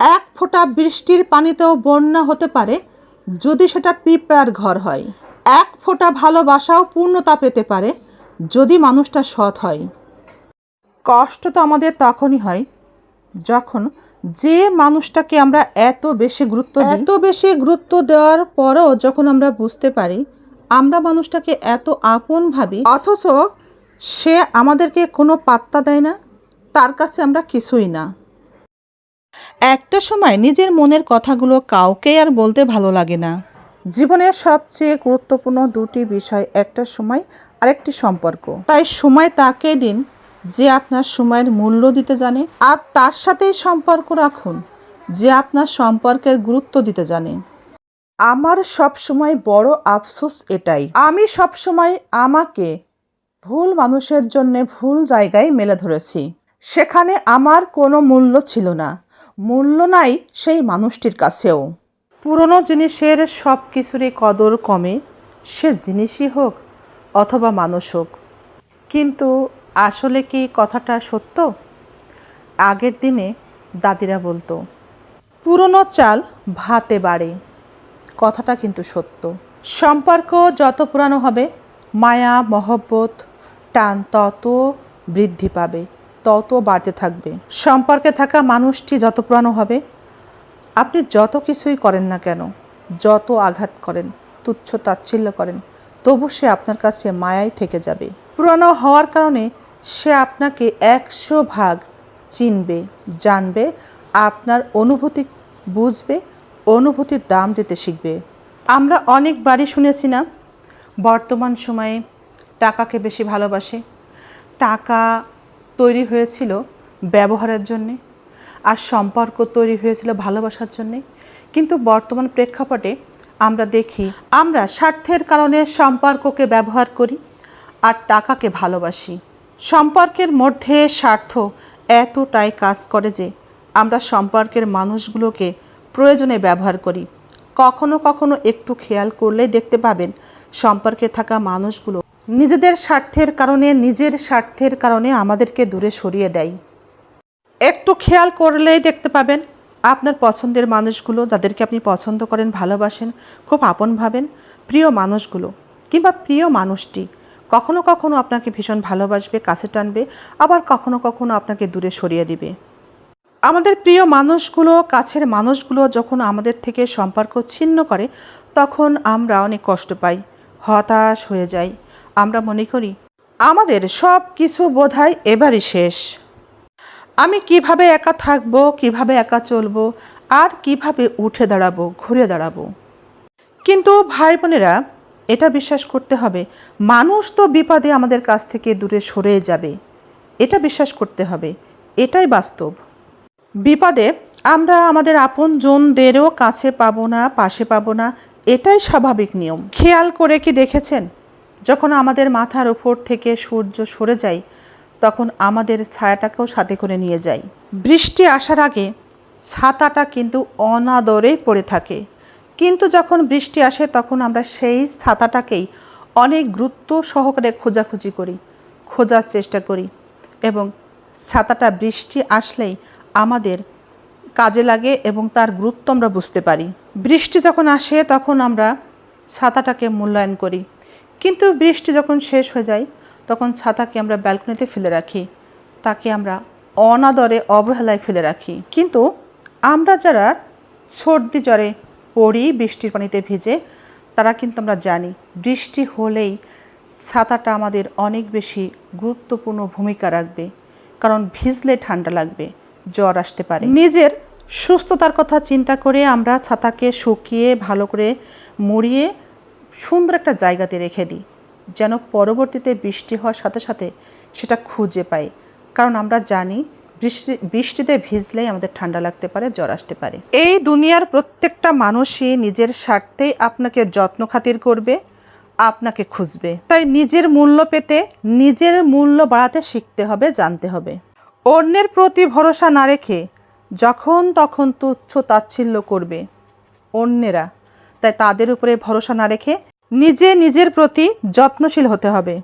এক ফোঁটা বৃষ্টির পানিতেও বন্যা হতে পারে যদি সেটা পিঁপড়ার ঘর হয়। এক ফোঁটা ভালোবাসাও পূর্ণতা পেতে পারে যদি মানুষটা সৎ হয়। কষ্ট তো আমাদের তখনই হয় যখন যে মানুষটাকে আমরা এত বেশি গুরুত্ব এত বেশি গুরুত্ব দেওয়ার পরেও যখন আমরা বুঝতে পারি, আমরা মানুষটাকে এত আপন ভাবি, অথচ সে আমাদেরকে কোনো পাত্তা দেয় না, তার কাছে আমরা কিছুই না। একটা সময় নিজের মনের কথাগুলো কাউকে আর বলতে ভালো লাগে না। জীবনের সবচেয়ে গুরুত্বপূর্ণ দুটি বিষয় একটা সময় আরেকটি সম্পর্ক। তাই সময় তাকে দিন যে আপনার সময়ের মূল্য দিতে জানে আর তার সাথেই সম্পর্ক রাখুন যে আপনার সম্পর্কের গুরুত্ব দিতে জানে। আমার সব সময় বড় আফসোস এটাই। আমি সব সময় আমাকে ভুল মানুষের জন্য ভুল জায়গায় মেলে ধরেছি। সেখানে আমার কোনো মূল্য ছিল না। মূল্য নাই সেই মানুষটির কাছেও। পুরনো জিনিসের সব কিছুরই কদর কমে, সে জিনিসই হোক অথবা মানুষ হোক। কিন্তু আসলে কি কথাটা সত্য? আগের দিনে দাদিরা বলতো, পুরনো চাল ভাতে বাড়ে। কথাটা কিন্তু সত্য। সম্পর্ক যত পুরানো হবে, মায়া, মহব্বত, টান তত বৃদ্ধি পাবে। তত বাড়তে থাকবে। সম্পর্কে থাকা মানুষটি যত পুরানো হবে, আপনি যত কিছুই করেন না কেন, যত আঘাত করেন, তুচ্ছ তাচ্ছিল্য করেন, তবু সে আপনার কাছে মায়াই থেকে যাবে। পুরানো হওয়ার কারণে সে আপনাকে একশো ভাগ চিনবে, জানবে, আপনার অনুভূতি বুঝবে, অনুভূতির দাম দিতে শিখবে। আমরা অনেকবারই শুনেছি না, বর্তমান সময়ে টাকাকে বেশি ভালোবাসে। টাকা তৈরি হয়েছিল ব্যবহারের জন্যে আর সম্পর্ক তৈরি হয়েছিল ভালোবাসার জন্যে। কিন্তু বর্তমান প্রেক্ষাপটে আমরা দেখি, আমরা স্বার্থের কারণে সম্পর্ককে ব্যবহার করি আর টাকাকে ভালোবাসি। সম্পর্কের মধ্যে স্বার্থ এতটাই কাজ করে যে আমরা সম্পর্কের মানুষগুলোকে প্রয়োজনে ব্যবহার করি। কখনো কখনো একটু খেয়াল করলেই দেখতে পাবেন, সম্পর্কে থাকা মানুষগুলো নিজেদের স্বার্থের কারণে, নিজের স্বার্থের কারণে আমাদেরকে দূরে সরিয়ে দেয়। একটু খেয়াল করলেই দেখতে পাবেন, আপনার পছন্দের মানুষগুলো যাদেরকে আপনি পছন্দ করেন, ভালোবাসেন, খুব আপন ভাবেন, প্রিয় মানুষগুলো কিংবা প্রিয় মানুষটি কখনো কখনো আপনাকে ভীষণ ভালোবাসবে, কাছে টানবে, আবার কখনো কখনো আপনাকে দূরে সরিয়ে দিবে। আমাদের প্রিয় মানুষগুলো, কাছের মানুষগুলো যখন আমাদের থেকে সম্পর্ক ছিন্ন করে, তখন আমরা অনেক কষ্ট পাই, হতাশ হয়ে যাই। আমরা মনে করি, আমাদের সব কিছু বোধহয় এবারই শেষ। আমি কীভাবে একা থাকব, কীভাবে একা চলবো, আর কীভাবে উঠে দাঁড়াবো, ঘুরে দাঁড়াবো? কিন্তু ভাই বোনেরা এটা বিশ্বাস করতে হবে, মানুষ তো বিপদে আমাদের কাছ থেকে দূরে সরে যাবে। এটা বিশ্বাস করতে হবে, এটাই বাস্তব। বিপদে আমরা আমাদের আপন জনদেরও কাছে পাবো না, পাশে পাবো না, এটাই স্বাভাবিক নিয়ম। খেয়াল করে কি দেখেছেন? যখন আমাদের মাথার উপর থেকে সূর্য সরে যায়, তখন আমাদের ছায়াটাকেও সাথে করে নিয়ে যায়। বৃষ্টি আসার আগে ছাতাটা কিন্তু অনাদরেই পড়ে থাকে। কিন্তু যখন বৃষ্টি আসে, তখন আমরা সেই ছাতাটাকেই অনেক গুরুত্ব সহকারে খোঁজাখুঁজি করি, খোঁজার চেষ্টা করি এবং ছাতাটা বৃষ্টি আসলেই আমাদের কাজে লাগে এবং তার গুরুত্ব আমরা বুঝতে পারি। বৃষ্টি যখন আসে, তখন আমরা ছাতাটাকে মূল্যায়ন করি। কিন্তু বৃষ্টি যখন শেষ হয়ে যায়, তখন ছাতাকে আমরা ব্যালকনিতে ফেলে রাখি। তাকে আমরা অনাদরে অবহেলায় ফেলে রাখি। কিন্তু আমরা যারা সর্দি জ্বরে পড়ি, বৃষ্টির পানিতে ভিজে, তারা কিন্তু আমরা জানি, বৃষ্টি হলেই ছাতাটা আমাদের অনেক বেশি গুরুত্বপূর্ণ ভূমিকা রাখবে। কারণ ভিজলে ঠান্ডা লাগবে, জ্বর আসতে পারে। নিজের সুস্থতার কথা চিন্তা করে আমরা ছাতাকে শুকিয়ে, ভালো করে মুড়িয়ে সুন্দর একটা জায়গাতে রেখে দিই, যেন পরবর্তীতে বৃষ্টি হওয়ার সাথে সাথে সেটা খুঁজে পাই। কারণ আমরা জানি, বৃষ্টি, বৃষ্টিতে ভিজলেই আমাদের ঠান্ডা লাগতে পারে, জ্বর আসতে পারে। এই দুনিয়ার প্রত্যেকটা মানুষই নিজের স্বার্থেই আপনাকে যত্ন খাতির করবে, আপনাকে খুঁজবে। তাই নিজের মূল্য পেতে, নিজের মূল্য বাড়াতে শিখতে হবে, জানতে হবে। অন্যের প্রতি ভরসা না রেখে যখন তখন তুচ্ছ তাচ্ছিল্য করবে অন্যেরা। তাই তাদের উপরে ভরসা না রেখে নিজে নিজের প্রতি যত্নশীল হতে হবে।